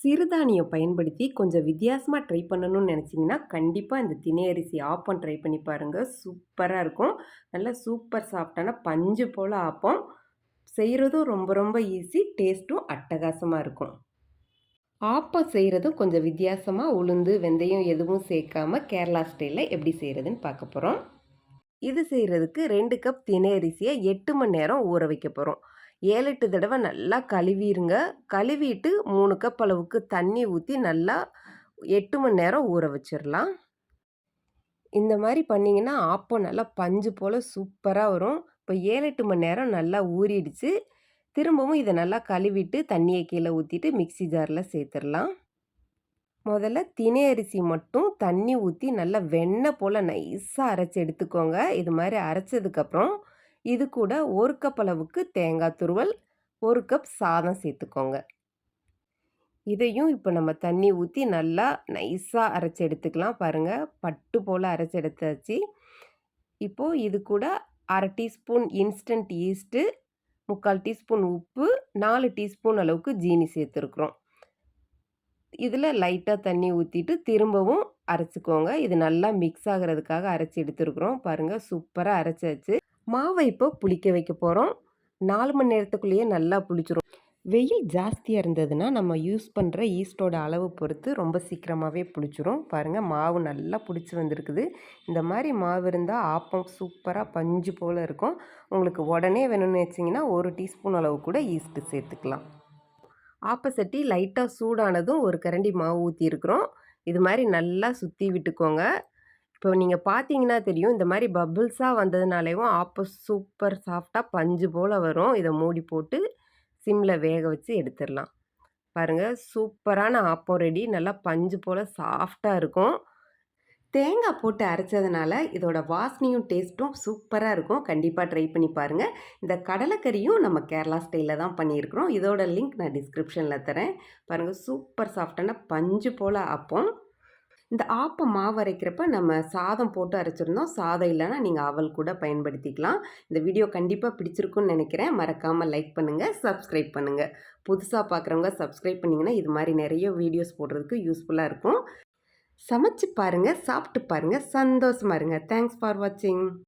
சிறுதானியம் பயன்படுத்தி கொஞ்சம் வித்தியாசமாக ட்ரை பண்ணணும்னு நினச்சிங்கன்னா கண்டிப்பாக இந்த தினை அரிசி ஆப்பம் ட்ரை பண்ணி பாருங்கள் சூப்பராக இருக்கும். நல்லா சூப்பர் சாஃப்டான பஞ்சு போல் ஆப்பம். செய்கிறதும் ரொம்ப ரொம்ப ஈஸி டேஸ்ட்டும் அட்டகாசமாக இருக்கும். ஆப்பம் செய்கிறதும் கொஞ்சம் வித்தியாசமாக உளுந்து வெந்தயம் எதுவும் சேர்க்காம கேரளா ஸ்டைலில் எப்படி செய்கிறதுன்னு பார்க்க போகிறோம் இது செய்கிறதுக்கு ரெண்டு கப் தினை அரிசியை எட்டு மணி நேரம் ஊற வைக்க போகிறோம் ஏழு எட்டு தடவை நல்லா கழுவிடுங்க கழுவிட்டு மூணு கப் அளவுக்கு தண்ணி ஊற்றி நல்லா எட்டு மணி நேரம் ஊற வச்சிடலாம் இந்த மாதிரி பண்ணிங்கன்னா ஆப்பம் நல்லா பஞ்சு போல் சூப்பராக வரும். இப்போ ஏழு எட்டு மணி நேரம் நல்லா ஊறிடுச்சு. திரும்பவும் இதை நல்லா கழுவிட்டு தண்ணியை கீழே ஊற்றிட்டு மிக்சி ஜாரில் சேர்த்துடலாம் முதல்ல தினை அரிசி மட்டும் தண்ணி ஊற்றி நல்லா வெண்ணெய் போல் நைஸாக அரைச்சி எடுத்துக்கோங்க. இது மாதிரி அரைச்சதுக்கப்புறம் இது கூட ஒரு கப் அளவுக்கு தேங்காய் துருவல் ஒரு கப் சாதம் சேர்த்துக்கோங்க. இதையும் இப்போ நம்ம தண்ணி ஊற்றி நல்லா நைஸாக அரைச்சி எடுத்துக்கலாம் பாருங்கள் பட்டு போல் அரைச்சி எடுத்தாச்சு. இப்போது இது கூட அரை டீஸ்பூன் இன்ஸ்டன்ட் ஈஸ்ட்டு முக்கால் டீஸ்பூன் உப்பு நாலு டீஸ்பூன் அளவுக்கு ஜீனி சேர்த்துருக்குறோம். இதில் லைட்டாக தண்ணி ஊற்றிட்டு திரும்பவும் அரைச்சிக்கோங்க. இது நல்லா மிக்ஸ் ஆகிறதுக்காக அரைச்சி எடுத்துருக்குறோம். பாருங்கள் சூப்பராக அரைச்சாச்சு. மாவை இப்போ புளிக்க வைக்க போகிறோம் நாலு மணி நேரத்துக்குள்ளேயே நல்லா புளிச்சிரும். வெயில் ஜாஸ்தியாக இருந்ததுன்னா நம்ம யூஸ் பண்ணுற ஈஸ்டோட அளவு பொறுத்து ரொம்ப சீக்கிரமாகவே புளிச்சிரும். பாருங்கள் மாவு நல்லா பிடிச்சி வந்திருக்குது. இந்த மாதிரி மாவு இருந்தால் ஆப்பம் சூப்பராக பஞ்சு போல் இருக்கும். உங்களுக்கு உடனே வேணும்னு வச்சிங்கன்னா ஒரு டீஸ்பூன் அளவு கூட ஈஸ்ட்டு சேர்த்துக்கலாம். ஆப்பசட்டி லைட்டாக சூடானதும் ஒரு கரண்டி மாவு ஊற்றிருக்கிறோம் இது மாதிரி நல்லா சுற்றி விட்டுக்கோங்க. இப்போ நீங்கள் பார்த்தீங்கன்னா தெரியும் இந்த மாதிரி பபுள்ஸாக வந்ததுனாலேயும் ஆப்போ சூப்பர் சாஃப்டாக பஞ்சு போல் வரும். இதை மூடி போட்டு சிம்மில் வேக வச்சு எடுத்துடலாம் பாருங்கள் சூப்பரான ஆப்பம் ரெடி. நல்லா பஞ்சு போல் சாஃப்டாக இருக்கும். தேங்காய் போட்டு அரைச்சதுனால இதோட வாசனையும் டேஸ்ட்டும் சூப்பராக இருக்கும். கண்டிப்பாக ட்ரை பண்ணி பாருங்கள் இந்த கடலைக்கறியும் நம்ம கேரளா ஸ்டைலில் தான் பண்ணியிருக்கிறோம். இதோட லிங்க் நான் டிஸ்கிரிப்ஷனில் தரேன். பாருங்கள் சூப்பர் சாஃப்டான பஞ்சு போல் ஆப்பம். இந்த ஆப்பம் மாவு அரைக்கிறப்ப நம்ம சாதம் போட்டு அரைச்சிருந்தோம். சாதம் இல்லைன்னா நீங்கள் அவல் கூட பயன்படுத்திக்கலாம். இந்த வீடியோ கண்டிப்பாக பிடிச்சிருக்குன்னு நினைக்கிறேன். மறக்காமல் லைக் பண்ணுங்கள் சப்ஸ்கிரைப் பண்ணுங்கள் புதுசாக பார்க்குறவங்க சப்ஸ்கிரைப் பண்ணிங்கன்னா இது மாதிரி நிறைய வீடியோஸ் போடுறதுக்கு யூஸ்ஃபுல்லாக இருக்கும். சமைச்சு பாருங்கள் சாப்பிட்டு பாருங்கள் சந்தோஷமாக இருங்க. தேங்க்ஸ் ஃபார் வாட்சிங்